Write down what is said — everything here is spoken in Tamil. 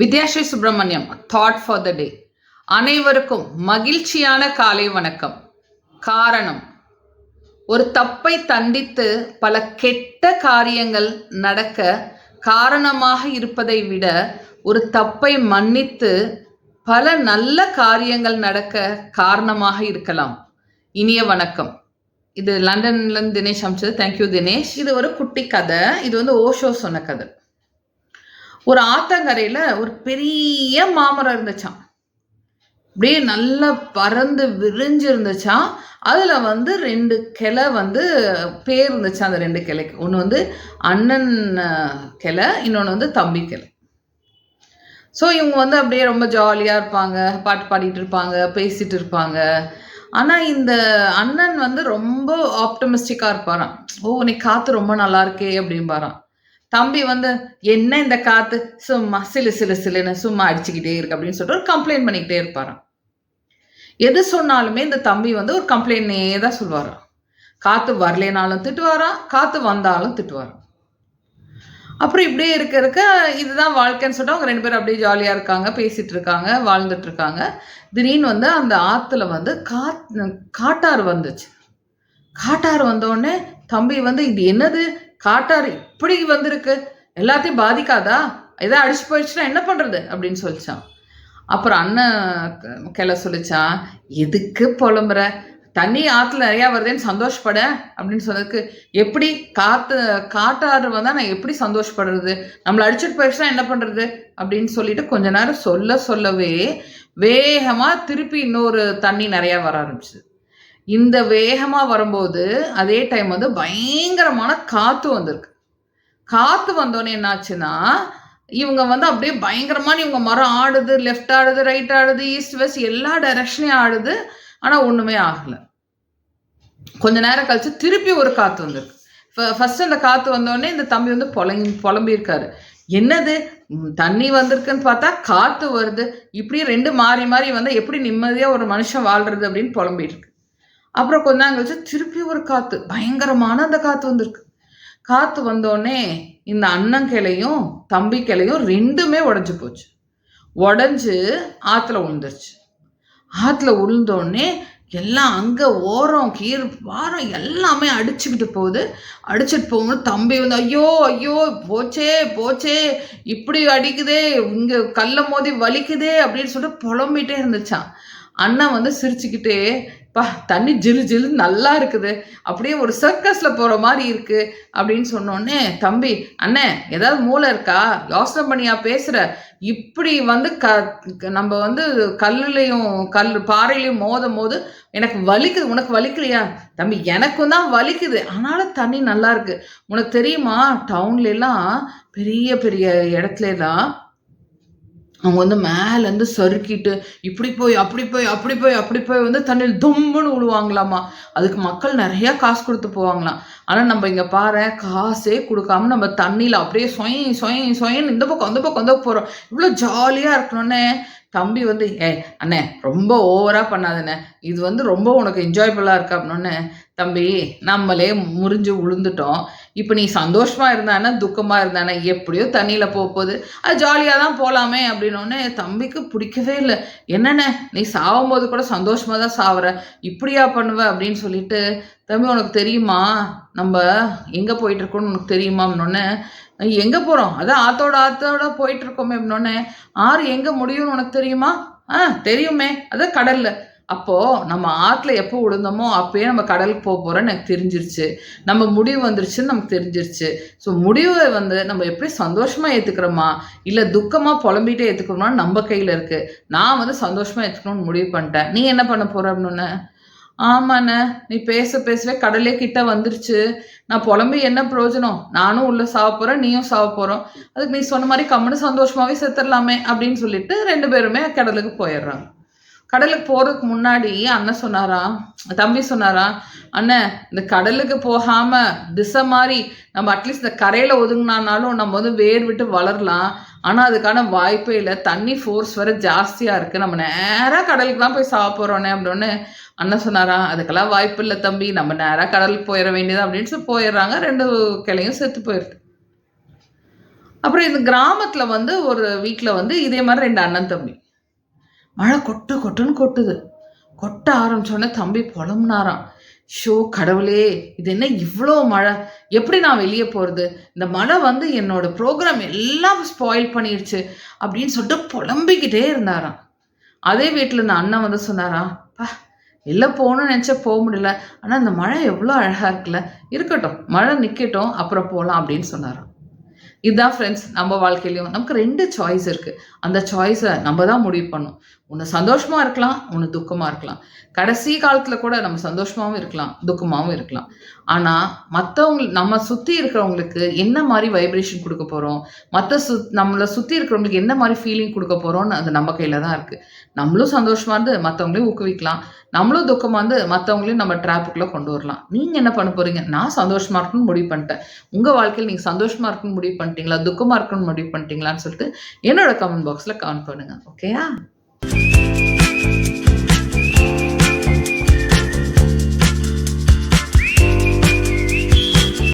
Vidyasri Subramaniam thought for the day அனைவருக்கும் மகிழ்ச்சியான காலை வணக்கம். காரணம் ஒரு தப்பை தண்டித்து பல கெட்ட காரியங்கள் நடக்க காரணமாக இருப்பதை விட ஒரு தப்பை மன்னித்து பல நல்ல காரியங்கள் நடக்க காரணமாக இருக்கலாம். இனிய வணக்கம். இது லண்டன்லேருந்து தினேஷ் அமிச்சது. Thank you Dinesh. இது ஒரு குட்டி கதை. இது வந்து ஓஷோ சொன்ன கதை. ஒரு ஆத்தங்கரையில் ஒரு பெரிய மாமரம் இருந்துச்சான் அப்படியே நல்லா பறந்து விரிஞ்சு இருந்துச்சான் அதில் வந்து ரெண்டு கிளை வந்து பேர் இருந்துச்சு அந்த ரெண்டு கிளைக்கு. ஒன்று வந்து அண்ணன் கிளை இன்னொன்று வந்து தம்பி கிளை. ஸோ இவங்க வந்து அப்படியே ரொம்ப ஜாலியாக இருப்பாங்க பாட்டு பாடிட்டு இருப்பாங்க பேசிகிட்டு இருப்பாங்க. ஆனால் இந்த அண்ணன் வந்து ரொம்ப ஆப்டமிஸ்டிக்காக இருப்பாராம். ஓ உன்னை காற்று ரொம்ப நல்லா இருக்கே அப்படின்பாரான் தம்பி வந்து என்ன இந்த காற்று சும்மா சிலு சிலு சிலுன்னு சும்மா அடிச்சுக்கிட்டே இருக்கு அப்படின்னு சொல்லிட்டு ஒரு கம்ப்ளைண்ட் பண்ணிக்கிட்டே இருப்பாராம். எது சொன்னாலுமே இந்த தம்பி வந்து ஒரு கம்ப்ளைண்ட்னே தான் சொல்லுவாராம் காற்று வரலைனாலும் திட்டுவாராம் காற்று வந்தாலும் திட்டுவாராம். அப்புறம் இப்படியே இருக்க இருக்க இதுதான் வாழ்க்கைன்னு சொல்லிட்டு அவங்க ரெண்டு பேரும் அப்படியே ஜாலியாக இருக்காங்க பேசிட்டு இருக்காங்க வாழ்ந்துட்டு இருக்காங்க. திடீர்னு வந்து அந்த ஆற்றுல வந்து காத் காட்டாறு வந்துச்சு. காட்டாறு வந்தோடனே தம்பி வந்து இது என்னது? காட்டாறு இப்படி வந்திருக்கு. எல்லாத்தையும் பாதிக்காதா? எதாவது அடிச்சு போயிடுச்சுன்னா என்ன பண்ணுறது அப்படின்னு சொல்லிச்சான். அப்புறம் அண்ணன் கிளை சொல்லிச்சான் எதுக்கு புலம்புற? தண்ணி ஆற்றுல நிறையா வருதேன்னு சந்தோஷப்பட? அப்படின்னு சொன்னதுக்கு எப்படி? காற்று காட்டாறு வந்தால் நான் எப்படி சந்தோஷப்படுறது? நம்மளை அடிச்சுட்டு போயிடுச்சுன்னா என்ன பண்ணுறது அப்படின்னு சொல்லிட்டு கொஞ்ச நேரம் சொல்ல சொல்லவே வேகமாக திருப்பி இன்னொரு தண்ணி நிறையா வர ஆரம்பிச்சுது. இந்த வேகமாக வரும்போது அதே டைம் வந்து பயங்கரமான காற்று வந்திருக்கு. காற்று வந்தோடனே என்னாச்சுன்னா இவங்க வந்து அப்படியே பயங்கரமான இவங்க மரம் ஆடுது லெஃப்ட் ஆடுது ரைட் ஆடுது ஈஸ்ட் வெஸ்ட் எல்லா டைரக்ஷனையும் ஆடுது. ஆனால் ஒன்றுமே ஆகலை. கொஞ்ச நேரம் கழிச்சு திருப்பி ஒரு காற்று வந்திருக்கு. ஃபர்ஸ்ட் அந்த காற்று வந்தோடனே இந்த தம்பி வந்து புலங்கி புலம்பியிருக்காரு. என்னது? தண்ணி வந்திருக்குன்னு பார்த்தா காற்று வருது. இப்படி ரெண்டு மாறி மாறி வந்தால் எப்படி நிம்மதியாக ஒரு மனுஷன் வாழ்றது அப்படின்னு புலம்பிட்டு இருக்கு அப்புறம் கொஞ்ச நாள் கழிச்சு திருப்பி ஒரு காற்று பயங்கரமான அந்த காற்று வந்திருக்கு. காற்று வந்தோடனே இந்த அண்ணன் கிளையும் தம்பி கிளையும் ரெண்டுமே உடஞ்சி போச்சு. உடஞ்சி ஆற்றுல விழுந்துருச்சு ஆற்றுல விழுந்தோடனே எல்லாம் அங்கே ஓரம் கீர் வாரம் எல்லாமே அடிச்சுக்கிட்டு போகுது. அடிச்சுட்டு போகும்போது தம்பி வந்து ஐயோ ஐயோ போச்சே போச்சே இப்படி அடிக்குதே இங்கே கல்லை மோதி வலிக்குதே அப்படின்னு சொல்லிட்டு புலம்பிட்டே இருந்துச்சான் அண்ணன் வந்து சிரிச்சுக்கிட்டே பா தண்ணி ஜிலு ஜிலு நல்லா இருக்குது. அப்படியே ஒரு சர்க்கஸில் போகிற மாதிரி இருக்குது அப்படின்னு சொன்னோடனே தம்பி அண்ணே ஏதாவது மூளை இருக்கா? யோசனை பண்ணியா பேசுகிற இப்படி வந்து க நம்ம வந்து கல்லுலையும் கல் பாறையிலையும் மோதும் போது எனக்கு வலிக்குது. உனக்கு வலிக்கலையா? தம்பி எனக்கும் தான் வலிக்குது. ஆனாலும் தண்ணி நல்லா இருக்கு. உனக்கு தெரியுமா? டவுன்லலாம் பெரிய பெரிய இடத்துல தான் அவங்க வந்து மேலேருந்து சறுக்கிட்டு இப்படி போய் அப்படி போய் அப்படி போய் அப்படி போய் வந்து தண்ணியில் தும்முன்னு விழுவாங்களாமா அதுக்கு மக்கள் நிறையா காசு கொடுத்து போவாங்களாம். ஆனால் நம்ம இங்கே பாரு காசே கொடுக்காம நம்ம தண்ணியில் அப்படியே சுயம் சுயம் சொயின்னு இந்த பக்கம் அந்த பக்கம் அந்த போகிறோம் இவ்வளோ ஜாலியாக இருக்கணும்னே. தம்பி வந்து ஏ அண்ணே ரொம்ப ஓவராக பண்ணாதண்ணே. இது வந்து ரொம்ப உனக்கு என்ஜாய்புல்லாக இருக்கு அப்படின்னே தம்பி நம்மளே முறிஞ்சு விழுந்துட்டோம் இப்போ நீ சந்தோஷமாக இருந்தானா துக்கமாக இருந்தானா எப்படியோ தண்ணியில் போக போகுது. அது ஜாலியாக தான் போகலாமே அப்படின்னோடனே தம்பிக்கு பிடிக்கவே இல்லை. என்னண்ணே நீ சாகும்போது கூட சந்தோஷமாக தான் சாவுற. இப்படியா பண்ணுவ அப்படின்னு சொல்லிட்டு தம்பி உனக்கு தெரியுமா? நம்ம எங்கே போயிட்டு இருக்கோம்னு உனக்கு தெரியுமா? அப்படின்னோடனே எங்கே போகிறோம் அதான் ஆத்தோட ஆத்தோட போயிட்டு இருக்கோமே அப்படின்னோடனே ஆறு எங்கே முடியும்னு உனக்கு தெரியுமா? ஆ தெரியுமே. அதான் கடல்ல. அப்போ நம்ம ஆற்றுல எப்போ விழுந்தோமோ அப்பயே நம்ம கடலுக்கு போக போறோம்னு எனக்கு தெரிஞ்சிருச்சு. நம்ம முடிவு வந்துருச்சுன்னு நமக்கு தெரிஞ்சிருச்சு. ஸோ முடிவை வந்து நம்ம எப்படி சந்தோஷமா ஏத்துக்கிறோமா? இல்லை துக்கமா புலம்பிட்டே ஏத்துக்கிறோமா நம்ம கையில இருக்கு. நான் வந்து சந்தோஷமா ஏத்துக்கணும்னு முடிவு பண்ணிட்டேன். நீ என்ன பண்ண போற அப்படின்னு? ஆமாண்ண நீ பேச பேசவே கடலே கிட்ட வந்துருச்சு. நான் புலம்பி என்ன பிரயோஜனம்? நானும் உள்ள சாவ போறேன் நீயும் சாவ போறோம். அதுக்கு நீ சொன்ன மாதிரி கம்முன்னு சந்தோஷமாவே செத்துடலாமே அப்படின்னு சொல்லிட்டு ரெண்டு பேருமே கடலுக்கு போயிடுறாங்க. கடலுக்கு போறதுக்கு முன்னாடி அண்ணன் சொன்னாரா? தம்பி சொன்னாரா? அண்ணன் இந்த கடலுக்கு போகாம திசை மாதிரி நம்ம அட்லீஸ்ட் இந்த கரையில ஒதுங்கினானாலும் நம்ம வந்து வேர் விட்டு வளரலாம். ஆனா அதுக்கான வாய்ப்பே இல்லை. தண்ணி ஃபோர்ஸ் வர ஜாஸ்தியா இருக்கு. நம்ம நேரா கடலுக்கு தான் போய் சாப்பிட்றோன்னே அப்படின்னு அண்ணன் சொன்னாரா அதுக்கெல்லாம் வாய்ப்பு இல்லை தம்பி. நம்ம நேரா கடலுக்கு போயிட வேண்டியது அப்படின்னு போயிடுறாங்க. ரெண்டு கிளையும் செத்து போயிடுது. அப்புறம் இந்த கிராமத்துல வந்து ஒரு வீட்டில் வந்து இதே மாதிரி ரெண்டு அண்ணன் தம்பி. மழை கொட்டு கொட்டுன்னு கொட்டுது. கொட்ட ஆரம்பிச்சோடனே தம்பி புலம்புனாராம். ஷோ கடவுளே இது என்ன இவ்வளோ மழை? எப்படி நான் வெளியே போகிறது இந்த மழை வந்து என்னோட ப்ரோக்ராம் எல்லாம் ஸ்பாயில் பண்ணிடுச்சு அப்படின்னு சொல்லிட்டு புலம்பிக்கிட்டே இருந்தாராம். அதே வீட்டில் இந்த அண்ணன் வந்து சொன்னாரா பா வெளில போகணும்னு நினச்சா போக முடியல. ஆனால் இந்த மழை எவ்வளோ அழகாக இருக்குல்ல. இருக்கட்டும் மழை நிற்கட்டும் அப்புறம் போகலாம் அப்படின்னு சொன்னாராம். இதுதான் ஃப்ரெண்ட்ஸ் நம்ம வாழ்க்கையிலையும் நமக்கு ரெண்டு சாய்ஸ் இருக்குது அந்த சாய்ஸை நம்ம தான் முடிவு பண்ணும் ஒன்று சந்தோஷமாக இருக்கலாம் ஒன்று துக்கமாக இருக்கலாம். கடைசி காலத்தில் கூட நம்ம சந்தோஷமாகவும் இருக்கலாம் துக்கமாகவும் இருக்கலாம். ஆனால் மற்றவங்க நம்ம சுற்றி இருக்கிறவங்களுக்கு என்ன மாதிரி வைப்ரேஷன் கொடுக்க போகிறோம் மற்ற சு நம்மளை சுற்றி இருக்கிறவங்களுக்கு என்ன மாதிரி ஃபீலிங் கொடுக்க போகிறோம்னு அது நம்ம கையில் தான் இருக்குது நம்மளும் சந்தோஷமாக இருந்து மற்றவங்களையும் ஊக்குவிக்கலாம். நம்மளும் துக்கமாக இருந்து மற்றவங்களையும் நம்ம ட்ராப்புக்குள்ளே கொண்டு வரலாம். நீங்கள் என்ன பண்ண போகிறீங்க நான் சந்தோஷமாக இருக்கணும்னு முடிவு பண்ணிட்டேன். உங்கள் வாழ்க்கையில் நீங்கள் சந்தோஷமாக இருக்கணும்னு முடிவு பண்ணிட்டீங்களா? துக்கமாக இருக்கணும்னு முடிவு பண்ணிட்டீங்களான்னு சொல்லிட்டு என்னோட கமெண்ட் பாக்ஸில் கமெண்ட் பண்ணுங்கள் ஓகேயா